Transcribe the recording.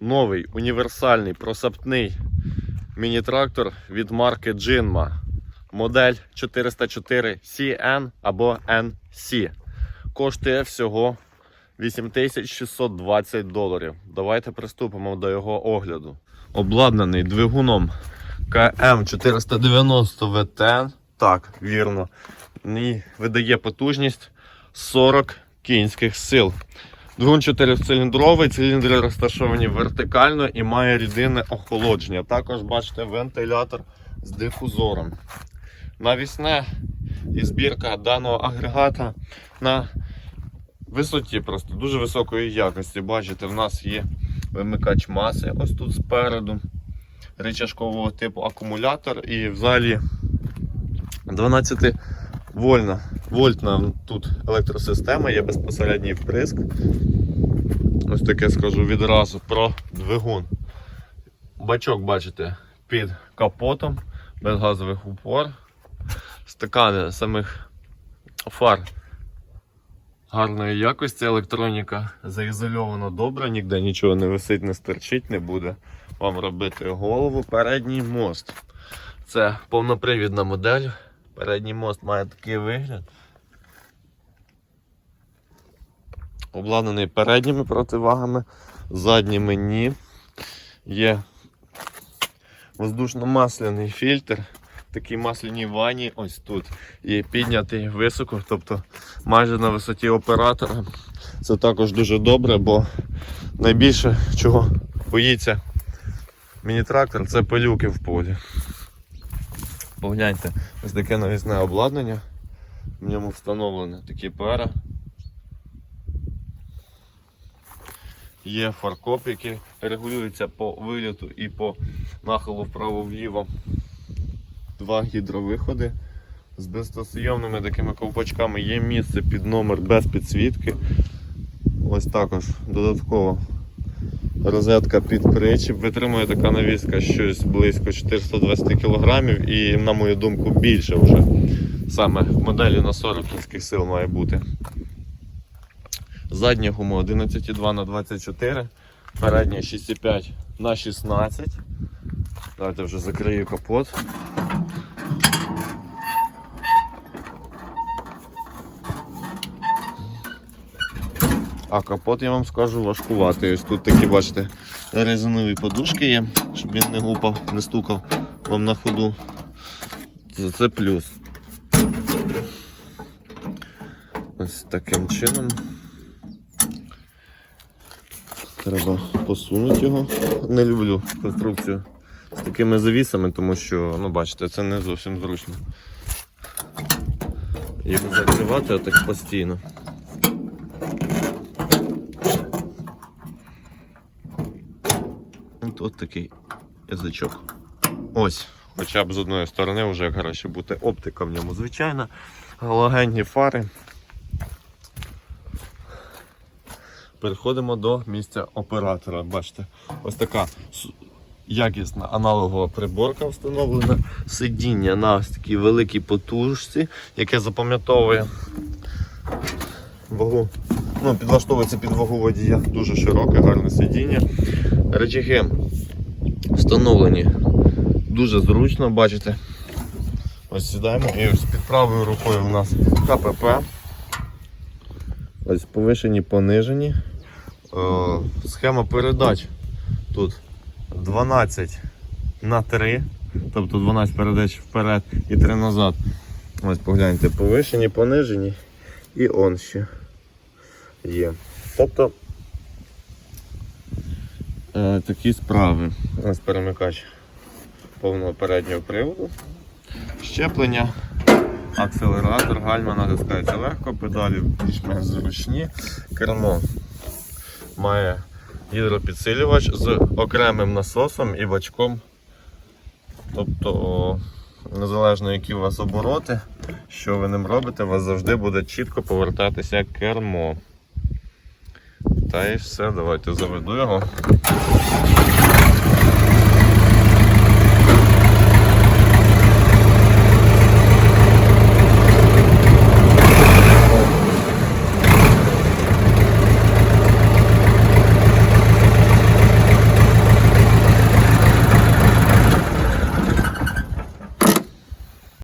новий універсальний просаптний міні-трактор від марки Jinma. Модель 404 CN або NC. Коштує всього 8620 доларів. Давайте приступимо до його огляду. Обладнаний двигуном КМ490 ВТН. Так, вірно. І видає потужність 40 кінських сил. Двигун 4-циліндровий, циліндри розташовані вертикально і має рідинне охолодження. Також бачите вентилятор з дифузором. Навісне і збірка даного агрегата на висоті, просто дуже високої якості. Бачите, в нас є вимикач маси ось тут спереду, рычажкового типу акумулятор і взагалі 12 вольна, вольтна тут електросистема, є безпосередній вприск. Ось таке скажу відразу про двигун. Бачок, бачите, під капотом, без газових упор. Стакани самих фар гарної якості, електроніка заізольована добре, ніде нічого не висить, не стерчить, не буде вам робити голову. Передній мост. Це повнопривідна модель. Передній мост має такий вигляд. Обладнаний передніми противагами, задніми ні. Є воздушно-масляний фільтр, такий масляній ванні ось тут. І піднятий високо, тобто майже на висоті оператора. Це також дуже добре, бо найбільше чого боїться міні-трактор це пилюки в полі. Погляньте, ось таке навісне обладнання. В ньому встановлені такі пера. Є фаркоп, який регулюється по виліту і по нахилу вправо-вліво. Два гідровиходи з безстосйомними такими ковпачками. Є місце під номер без підсвітки. Ось також додатково розетка під причіп. Витримує така навіска щось близько 420 кг і, на мою думку, більше вже. Саме в моделі на 40 кінських сил має бути. Задня гума 11,2 на 24, передня 6,5 на 16. Давайте вже закрию капот. А капот я вам скажу важкуватий. Ось тут такі, бачите, резинові подушки є, щоб він не гупав, не стукав вам на ходу. Це, це плюс. Ось таким чином. Треба посунути його. Не люблю конструкцію з такими завісами, тому що, ну бачите, це не зовсім зручно. Його закривати отак постійно. От, такий язичок. Ось, хоча б з одної сторони вже краще бути оптика в ньому звичайна. Галогенні фари. Переходимо до місця оператора. Бачите, ось така якісна аналогова приборка встановлена. Сидіння на ось такій великій потужці, яке запам'ятовує вагу. Ну, підлаштовується під вагу водія. Дуже широке, гарне сидіння. Речаги встановлені дуже зручно, бачите. Ось сідаємо і ось під правою рукою у нас КПП. Ось повишені, понижені. Е, схема передач тут 12 на 3, тобто 12 передач вперед і 3 назад. Ось погляньте, повишені, понижені і он ще є. Тобто е, такі справи. Ось перемикач повного переднього приводу. Щеплення, акселератор, гальма натискається легко, педалі більш-менш зручні. Кермо має гідропідсилювач з окремим насосом і бачком. Тобто, незалежно які у вас обороти, що ви ним робите, у вас завжди буде чітко повертатися кермо. Та і все, давайте заведу його.